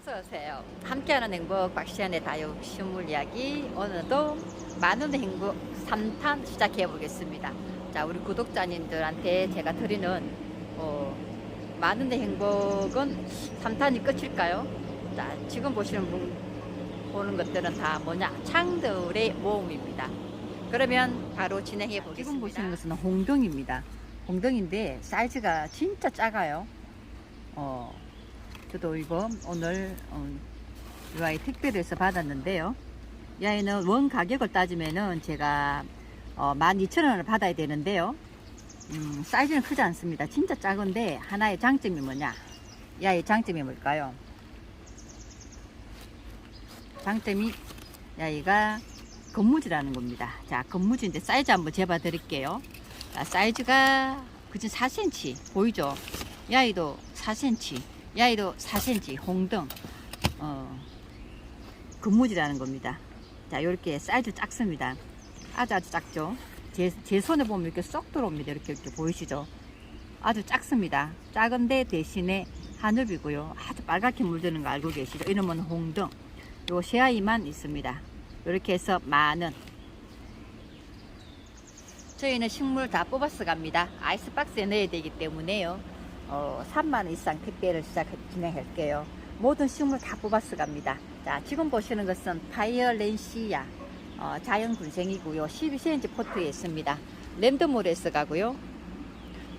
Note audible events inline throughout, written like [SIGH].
어서 오세요. 함께하는 행복 박시연의 다육 식물 이야기 오늘도 많은 행복 3탄 시작해 보겠습니다. 자 우리 구독자님들한테 제가 드리는 어, 많은 행복은 3탄이 끝일까요? 자 지금 보시는 분 보는 것들은 다 뭐냐 창들의 모음입니다. 그러면 바로 진행해 보겠습니다. 지금 보시는 것은 홍등입니다. 홍등인데 사이즈가 진짜 작아요. 어, 저도 이거 오늘 어, 이 아이 택배를 해서 받았는데요. 이 아이는 원 가격을 따지면은 제가 어, 12,000원을 받아야 되는데요. 음, 사이즈는 크지 않습니다. 진짜 작은데 하나의 장점이 뭐냐? 이 아이의 장점이 뭘까요? 장점이 이 아이가 건무지라는 겁니다. 자, 건무지인데 사이즈 한번 재봐 드릴게요. 자, 사이즈가 그저 4cm 보이죠? 이 아이도 4cm, 이 아이도 4cm 홍등 어, 근무지라는 겁니다. 자, 이렇게 사이즈 작습니다. 아주 아주 작죠? 제, 제 손에 보면 이렇게 쏙 들어옵니다. 이렇게, 이렇게 보이시죠? 아주 작습니다. 작은데 대신에 하늘이고요. 아주 빨갛게 물드는 거 알고 계시죠? 이름은 홍등. 요 새아이만 있습니다. 이렇게 해서 많은 저희는 식물 다 뽑아서 갑니다. 아이스박스에 넣어야 되기 때문에요. 어, 3만원 이상 택배를 시작 진행할게요. 모든 식물 다 뽑아서 갑니다. 자, 지금 보시는 것은 파이어렌시아 어, 자연 군생이고요. 12cm 포트에 있습니다. 랜덤으로 해서 가고요.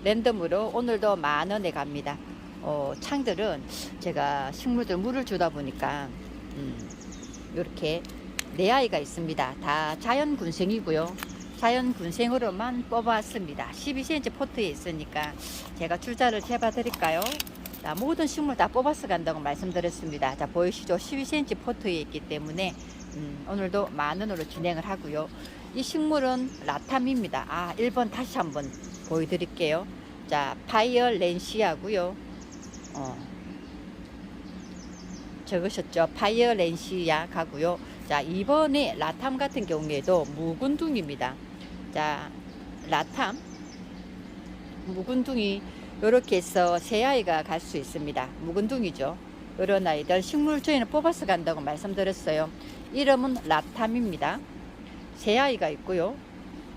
랜덤으로 오늘도 만 원에 갑니다. 어, 창들은 제가 식물들 물을 주다 보니까 음, 이렇게 네 아이가 있습니다. 다 자연 군생이고요. 자연 군생으로만 뽑았습니다. 12cm 포트에 있으니까 제가 출자를 해봐 드릴까요? 자, 모든 식물 다 뽑아서 간다고 말씀드렸습니다. 자, 보이시죠? 12cm 포트에 있기 때문에 음, 오늘도 만 원으로 진행을 하고요. 이 식물은 라탐입니다. 아, 1번 다시 한번 보여드릴게요. 자, 파이어 렌시아고요. 어, 적으셨죠? 파이어 렌시아 가고요. 자, 이번에 라탐 같은 경우에도 묵은둥입니다. 자, 라탐 묵은둥이 이렇게 해서 새 아이가 갈 수 있습니다. 묵은둥이죠. 이런 아이들 식물 저희는 뽑아서 간다고 말씀드렸어요. 이름은 라탐입니다. 새 아이가 있고요.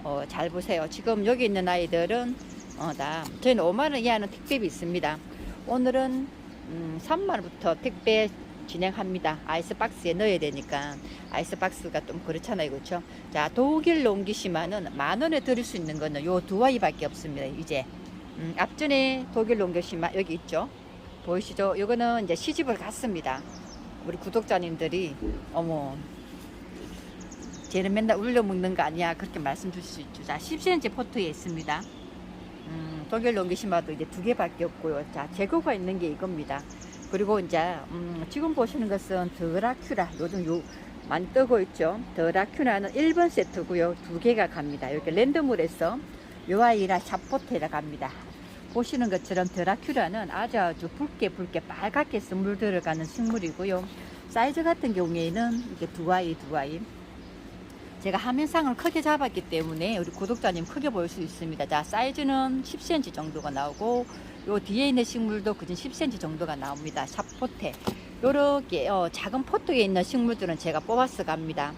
어, 잘 보세요. 지금 여기 있는 아이들은 어, 다 저희는 5만 원 이하는 택배비 있습니다. 오늘은 음, 3만 원부터 택배 진행합니다. 아이스박스에 넣어야 되니까 아이스박스가 좀 그렇잖아요, 그렇죠? 자, 독일 롱기시마는 만 원에 드릴 수 있는 거는 요 두 아이밖에 없습니다. 이제 음, 앞전에 독일 롱기시마 여기 있죠? 보이시죠? 요거는 이제 시집을 갔습니다. 우리 구독자님들이 어머 쟤는 맨날 울려 먹는 거 아니야 그렇게 말씀 주실 수 있죠. 자, 10cm 포트에 있습니다. 음, 독일 롱기시마도 이제 두 개밖에 없고요. 자, 재고가 있는 게 이겁니다. 그리고 이제 음, 지금 보시는 것은 드라큐라 요즘 요 많이 뜨고 있죠. 드라큐라는 1번 세트고요. 두 개가 갑니다. 이렇게 랜덤으로해서 요 아이라 샤포테라 갑니다. 보시는 것처럼 드라큐라는 아주 아주 붉게 붉게 빨갛게 물 들어가는 식물이고요. 사이즈 같은 경우에는 이렇게 두 아이 두 아이 제가 화면상을 크게 잡았기 때문에 우리 구독자님 크게 보일 수 있습니다. 자, 사이즈는 10cm 정도가 나오고 요 뒤에 있는 식물도 그진 10cm 정도가 나옵니다. 샤포테. 요렇게 어, 작은 포트에 있는 식물들은 제가 뽑아서 갑니다.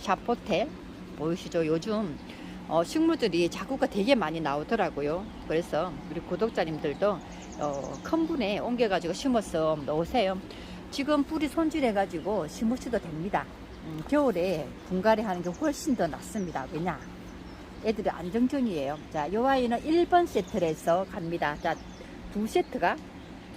샤포테. 보이시죠? 요즘 어, 식물들이 자구가 되게 많이 나오더라고요. 그래서 우리 구독자님들도 어, 큰 분에 옮겨가지고 심어서 넣으세요. 지금 뿌리 손질해가지고 심으셔도 됩니다. 음, 겨울에 분갈이 하는 게 훨씬 더 낫습니다. 왜냐? 애들이 안정적이에요. 자, 요 아이는 1번 세트를 해서 갑니다. 자, 두 세트가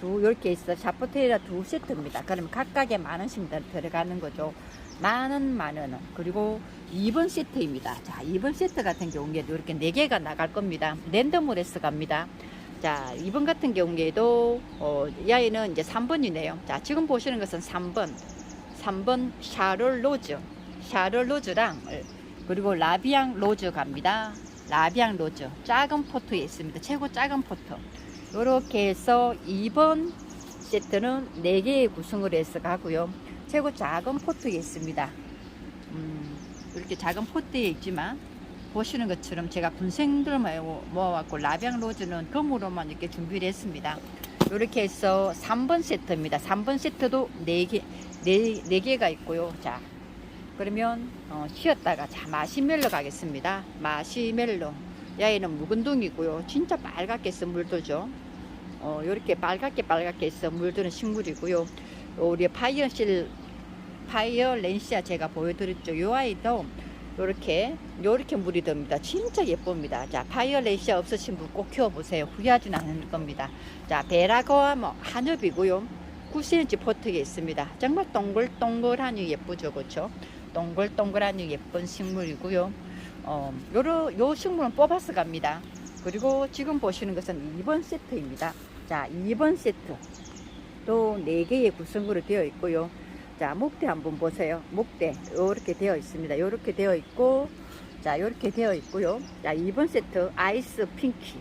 두, 이렇게 있어. 샤프테이라 두 세트입니다. 그러면 각각에 만 원씩 들어가는 거죠. 만 원, 만 원. 그리고 2번 세트입니다. 자, 2번 세트 같은 경우에도 이렇게 4개가 나갈 겁니다. 랜덤으로 해서 갑니다. 자, 2번 같은 경우에도, 어, 이 아이는 이제 3번이네요. 자, 지금 보시는 것은 3번. 3번 샤롤 로즈. 샤롤 로즈랑, 그리고 라비앙 로즈 갑니다. 라비앙 로즈. 작은 포트에 있습니다. 최고 작은 포트. 이렇게 해서 2번 세트는 4개의 구성을 해서 가고요. 최고 작은 포트에 있습니다. 음, 이렇게 작은 포트에 있지만 보시는 것처럼 제가 군생들 모아갖고 라비앙 로즈는 금으로만 이렇게 준비를 했습니다. 이렇게 해서 3번 세트입니다. 3번 세트도 4개, 4, 4개가 있고요. 자, 그러면 어, 쉬었다가 자 마시멜로 가겠습니다. 마시멜로. 야이는 묵은둥이고요. 진짜 빨갛게 해서 물들죠. 어, 이렇게 빨갛게 빨갛게 해서 물드는 식물이고요. 우리 파이어실 파이어 렌시아 제가 보여드렸죠. 요 아이도 요렇게 요렇게 물이 듭니다. 진짜 예쁩니다. 자 파이어 렌시아 없으신 분 꼭 키워보세요. 후회하진 않을 겁니다. 자 베라거와 뭐 한엽이고요. 9cm 포트에 있습니다. 정말 동글동글하니 예쁘죠, 그렇죠? 동글동글하니 예쁜 식물이고요. 어, 요러, 요 식물은 뽑아서 갑니다. 그리고 지금 보시는 것은 2번 세트입니다. 자, 2번 세트. 또 4개의 구성으로 되어 있고요. 자, 목대 한번 보세요. 목대. 요렇게 되어 있습니다. 요렇게 되어 있고, 자, 요렇게 되어 있고요. 자, 2번 세트. 아이스 핑키.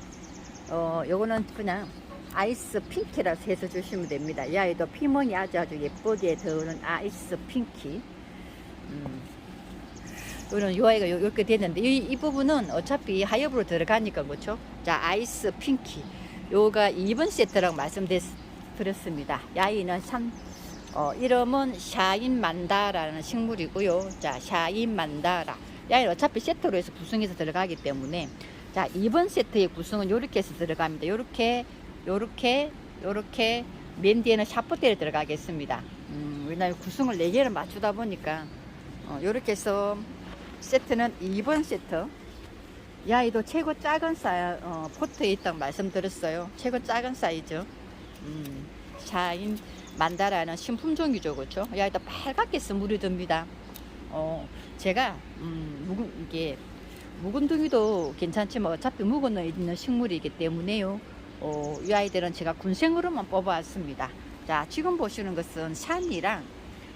어, 요거는 그냥 아이스 핑키라고 해서 주시면 됩니다. 이 아이도 피멍이 아주 아주 예쁘게 드는 아이스 핑키. 음. 이런 요- 이렇게 됐는데 이, 이 부분은 어차피 하엽으로 들어가니까 그렇죠. 자 아이스 핑키 요가 2번 세트라고 말씀드렸습니다. 이 아이는 산 어, 이름은 샤인 만다라는 식물이고요. 자 샤인 만다라 이 아이는 어차피 세트로 해서 구성해서 들어가기 때문에 자 2번 세트의 구성은 요렇게 해서 들어갑니다. 요렇게 요렇게 요렇게 맨 뒤에는 샤프대를 들어가겠습니다. 음, 왜냐면 구성을 4개를 맞추다 보니까 어, 요렇게 해서 세트는 2번 세트. 이 아이도 최고 작은 사이 어, 포트에 있다고 말씀드렸어요. 최고 작은 사이즈. 음, 샤인 만다라는 신품종이죠, 그렇죠? 이 아이도 빨갛게 스물이 듭니다. 어, 제가 음, 묵은 이게 묵은둥이도 괜찮지만 어차피 묵은 있는 식물이기 때문에요. 어, 이 아이들은 제가 군생으로만 뽑아왔습니다. 자, 지금 보시는 것은 샤니랑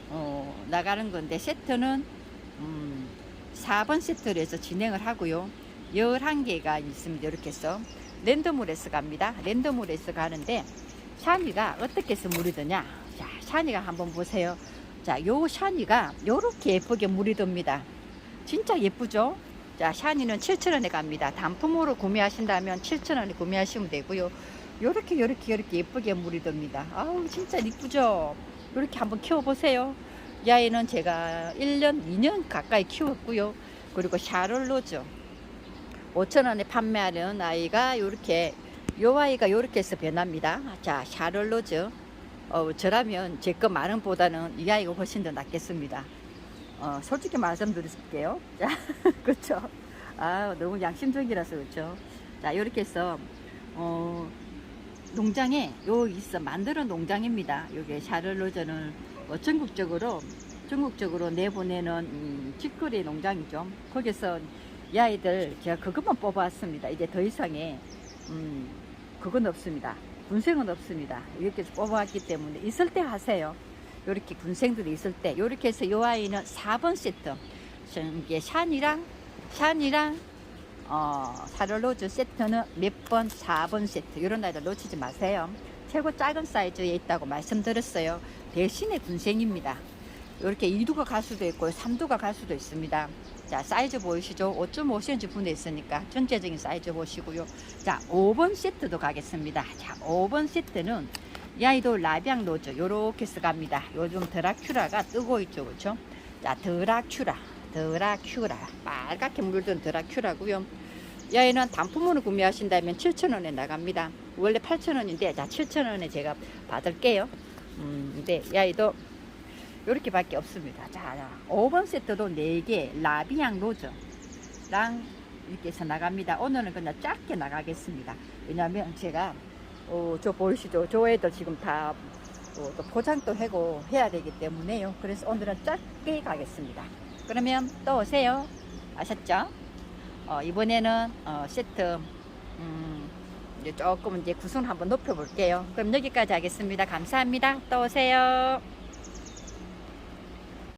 어, 나가는 건데 세트는 음, 4번 세트로 해서 진행을 하고요. 11개가 있습니다. 이렇게 해서 랜덤으로 해서 갑니다. 랜덤으로 해서 가는데 샤니가 어떻게 해서 물이 드냐? 자, 샤니가 한번 보세요. 자, 요 샤니가 요렇게 예쁘게 물이 듭니다. 진짜 예쁘죠? 자, 샤니는 7,000원에 갑니다. 단품으로 구매하신다면 7,000원에 구매하시면 되고요. 요렇게 요렇게 요렇게 예쁘게 물이 듭니다. 아우, 진짜 이쁘죠? 요렇게 한번 키워보세요. 이 아이는 제가 1년, 2년 가까이 키웠고요. 그리고 샤를로즈 5,000원에 판매하는 아이가 요렇게 요 아이가 요렇게 해서 변합니다. 자, 샤를로즈 어, 저라면 제 거 많은 보다는 이 아이가 훨씬 더 낫겠습니다. 어, 솔직히 말씀드릴게요. [LAUGHS] 자, 그렇죠. 아, 너무 양심적이라서 그렇죠. 자, 요렇게 해서 어, 농장에 요 있어 만들어 농장입니다. 요게 샤를로즈는 어, 전국적으로 전국적으로 내보내는 음, 직거래 농장이죠. 거기서 이 아이들 제가 그것만 뽑아왔습니다. 이제 더 이상의 음, 그건 없습니다. 군생은 없습니다. 이렇게 해서 뽑아왔기 때문에 있을 때 하세요. 이렇게 군생들이 있을 때 이렇게 해서 이 아이는 4번 세트 이게 샤니랑 샤니랑 어, 사르로즈 세트는 몇 번 4번 세트 이런 아이들 놓치지 마세요. 최고 작은 사이즈에 있다고 말씀드렸어요. 대신에 군생입니다. 이렇게 2두가 갈 수도 있고 3두가 갈 수도 있습니다. 자 사이즈 보이시죠? 5.5cm 분에 있으니까 전체적인 사이즈 보시고요. 자 5번 세트도 가겠습니다. 자 5번 세트는 이 아이도 라비앙 로즈 요렇게 해서 갑니다. 요즘 드라큐라가 뜨고 있죠. 그렇죠? 자 드라큐라 드라큐라 빨갛게 물든 드라큐라고요. 이 아이는 단품으로 구매하신다면 7,000원에 나갑니다. 원래 8,000원인데 자 7,000원에 제가 받을게요. 음, 근데 이 아이도 이렇게 밖에 없습니다. 자, 5번 세트도 4개 라비앙 로즈랑 이렇게 해서 나갑니다. 오늘은 그냥 작게 나가겠습니다. 왜냐면 제가 어, 저 보이시죠? 저 애들 지금 다 어, 또 포장도 하고 해야 되기 때문에요. 그래서 오늘은 작게 가겠습니다. 그러면 또 오세요. 아셨죠? 어, 이번에는 어, 세트 음, 이제 조금 이제 구성 한번 높여 볼게요. 그럼 여기까지 하겠습니다. 감사합니다. 또 오세요.